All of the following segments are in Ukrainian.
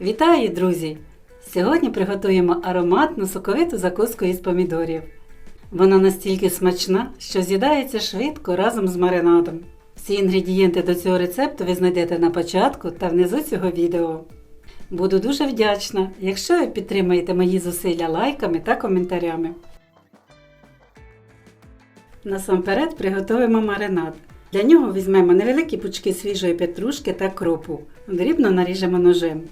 Вітаю, друзі! Сьогодні приготуємо ароматну соковиту закуску із помідорів. Вона настільки смачна, що з'їдається швидко разом з маринадом. Всі інгредієнти до цього рецепту ви знайдете на початку та внизу цього відео. Буду дуже вдячна, якщо ви підтримаєте мої зусилля лайками та коментарями. Насамперед приготуємо маринад. Для нього візьмемо невеликі пучки свіжої петрушки та кропу. Дрібно наріжемо ножем.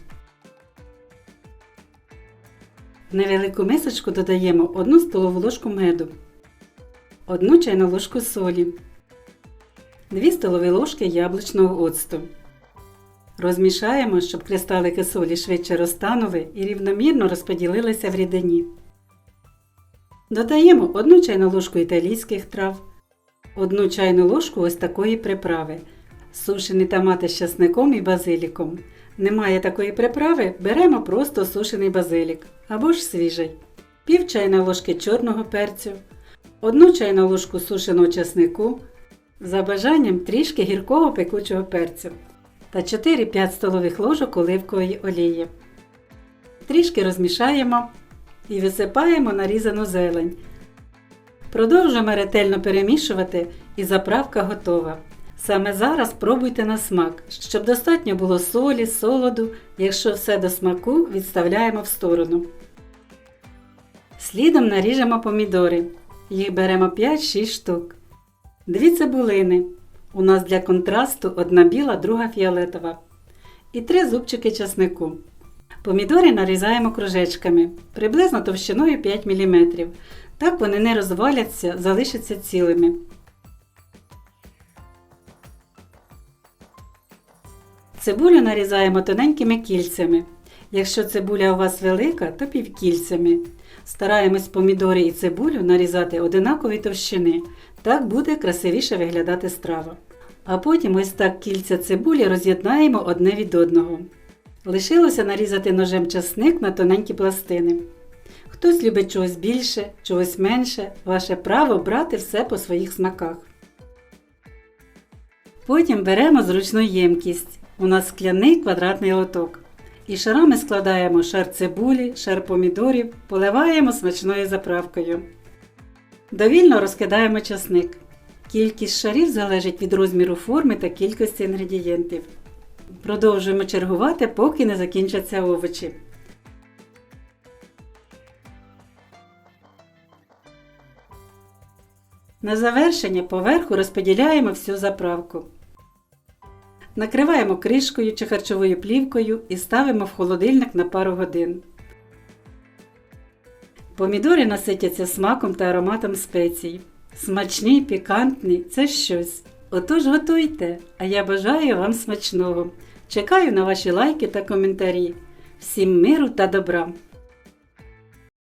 В невелику мисочку додаємо 1 столову ложку меду, 1 чайну ложку солі, 2 столові ложки яблучного оцту. Розмішаємо, щоб кристалики солі швидше розтанули і рівномірно розподілилися в рідині. Додаємо 1 чайну ложку італійських трав, 1 чайну ложку ось такої приправи, сушені томати з часником і базиліком. Немає такої приправи, беремо просто сушений базилік або ж свіжий, пів чайної ложки чорного перцю, 1 чайну ложку сушеного часнику, за бажанням трішки гіркого пекучого перцю та 4-5 столових ложок оливкової олії. Трішки розмішаємо і висипаємо нарізану зелень. Продовжуємо ретельно перемішувати і заправка готова. Саме зараз пробуйте на смак, щоб достатньо було солі, солоду, якщо все до смаку відставляємо в сторону. Слідом наріжемо помідори. Їх беремо 5-6 штук. Дві цибулини. У нас для контрасту одна біла, друга фіолетова. І три зубчики часнику. Помідори нарізаємо кружечками, приблизно товщиною 5 мм. Так вони не розваляться, залишаться цілими. Цибулю нарізаємо тоненькими кільцями. Якщо цибуля у вас велика, то півкільцями. Стараємось помідори і цибулю нарізати одинакові товщини. Так буде красивіше виглядати страва. А потім ось так кільця цибулі роз'єднаємо одне від одного. Лишилося нарізати ножем часник на тоненькі пластини. Хтось любить чогось більше, чогось менше, ваше право брати все по своїх смаках. Потім беремо зручну ємкість. У нас скляний квадратний лоток. І шарами складаємо шар цибулі, шар помідорів, поливаємо смачною заправкою. Довільно розкидаємо часник. Кількість шарів залежить від розміру форми та кількості інгредієнтів. Продовжуємо чергувати, поки не закінчаться овочі. На завершення поверху розподіляємо всю заправку. Накриваємо кришкою чи харчовою плівкою і ставимо в холодильник на пару годин. Помідори наситяться смаком та ароматом спецій. Смачні, пікантні це щось. Отож готуйте, а я бажаю вам смачного. Чекаю на ваші лайки та коментарі. Всім миру та добра!